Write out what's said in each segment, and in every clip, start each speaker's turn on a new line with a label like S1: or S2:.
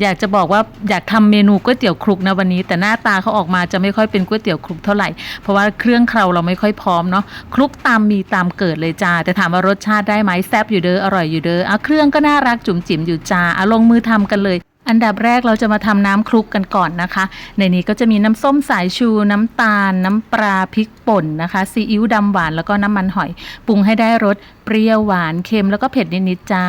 S1: อยากจะบอกว่าอยากทำเมนูก๋วยเตี๋ยวคลุกนะวันนี้ แต่หน้าตาเขาออกมาจะไม่ค่อยเป็นก๋วยเตี๋ยวคลุกเท่าไหร่เพราะว่าเครื่องเคราเราไม่ค่อยพร้อมเนาะคลุกตามมีตามเกิดเลยจ้าแต่ถามว่ารสชาติได้ไหมแซ่บอยู่เด้ออร่อยอยู่เด้ออะเครื่องก็น่ารักจุ๋มจิ๋มอยู่จ้าอะลงมือทำกันเลยอันดับแรกเราจะมาทำน้ำคลุกกันก่อนนะคะ ในนี้ก็จะมีน้ำส้มสายชู น้ำตาล น้ำปลาพริกป่นนะคะซีอิ๊วดำหวานแล้วก็น้ำมันหอย ปรุงให้ได้รส รี้ยวหวานเค็มแล้วก็เผ็ดนิดๆจ้า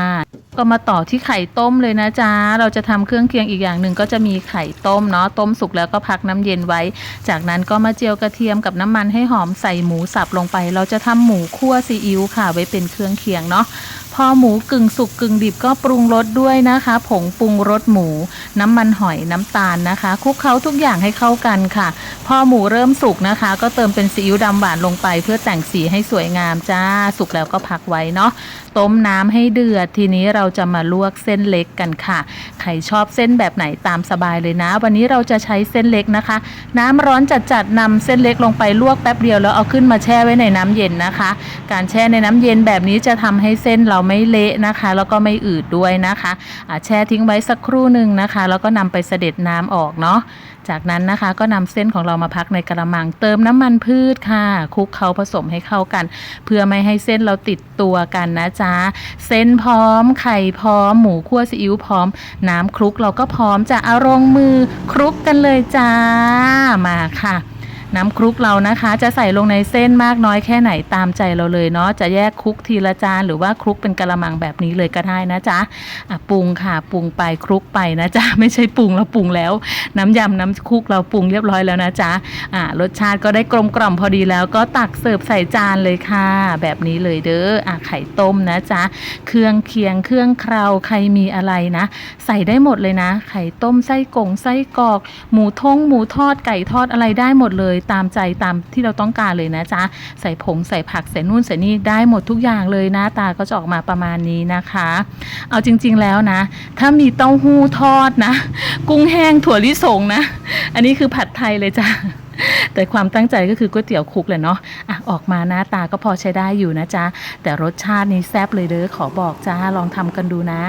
S1: ก็มาต่อที่ไข่ต้มเลยนะจ๊ะเราจะทำเครื่องเคียงอีกอย่างหนึ่งก็จะมีไข่ต้มเนาะต้มสุกแล้วก็พักน้ำเย็นไว้ จากนั้นก็มาเจียวกระเทียมกับน้ำมันให้หอมใส่หมูสับลงไป เราจะทำหมูคั่วซีอิ๊วค่ะ ไว้เป็นเครื่องเคียงเนาะพอหมูกึ่งสุกกึ่งดิบก็ปรุงรสด้วยนะคะ ผงปรุงรสหมู น้ำมันหอยน้ำตาลนะคะคลุกเคล้าทุกอย่างให้เข้ากันค่ะ พอหมูเริ่มสุกนะคะ ก็เติมเป็นซีอิ๊วดำหวานลงไป เพื่อแต่งสีให้สวยงามจ้า สุกแล้วก็พักไว้เนาะต้มน้ำให้เดือด ทีนี้เราจะมาลวกเส้นเล็กกันค่ะ ใครชอบเส้นแบบไหนตามสบายเลยนะ วันนี้เราจะใช้เส้นเล็กนะคะ น้ำร้อนจัดๆนำเส้นเล็กลงไปลวกแป๊บเดียวแล้วเอาขึ้นมาแช่ไว้ในน้ำเย็นนะคะ การแช่ในน้ำเย็นแบบนี้จะทำให้เส้นเราไม่เละนะคะ แล้วก็ไม่อืดด้วยนะคะแช่ทิ้งไว้สักครู่หนึ่งนะคะ แล้วก็นำไปเสด็จน้ำออกเนาะจากนั้นนะคะก็นำเส้นของเรามาพักในกระมังเติมน้ำมันพืชค่ะคลุกเคล้าผสมให้เข้ากัน เพื่อไม่ให้เส้นเราติดตัวกันนะจ๊ะ เส้นพร้อม ไข่พร้อม หมูคั่วซีอิ๊วพร้อม น้ำคลุกเราก็พร้อมจะเอาลงมือคลุกกันเลยจ้ามาค่ะ น้ำคลุกเรานะคะ จะใส่ลงในเส้นมากน้อยแค่ไหนตามใจเราเลยเนาะจะแยกคลุกทีละจานหรือว่าคลุกเป็นกระมังแบบนี้เลยก็ได้นะจ๊ะอะปรุงค่ะปรุงไปคลุกไปนะจ๊ะไม่ใช่ปรุงเราปรุงแล้ว น้ำยำน้ำคลุกเราปรุงเรียบร้อยแล้วนะจ๊ะอ่ารสชาติก็ได้กลมกล่อมพอดีแล้วก็ตักเสิร์ฟใส่จานเลยค่ะ แบบนี้เลยเด้ออะไข่ต้มนะจ๊ะเครื่องเคียงเครื่องเคราวใครมีอะไรนะ ใส่ได้หมดเลยนะ ไข่ต้มไส้กงไส้กรอก หมูทงหมูทอดไก่ทอดอะไรได้หมดเลยตามใจตามที่เราต้องการเลยนะจ๊ะใส่ผงใส่ผักใส่นู่นใส่นี่ได้หมดทุกอย่างเลยหน้าตาก็จะออกมาประมาณนี้นะคะ เอาจริง ๆแล้วนะ ถ้ามีเต้าหู้ทอดนะ กุ้งแห้งถั่วลิสงนะ อันนี้คือผัดไทยเลยจ้ะแต่ความตั้งใจก็คือก๋วยเตี๋ยวคลุกแหละเนาะอะออกมาหน้าตาก็พอใช้ได้อยู่นะจ๊ะ แต่รสชาตินี่แซ่บเลยเด้อขอบอกจ้าลองทำกันดูนะ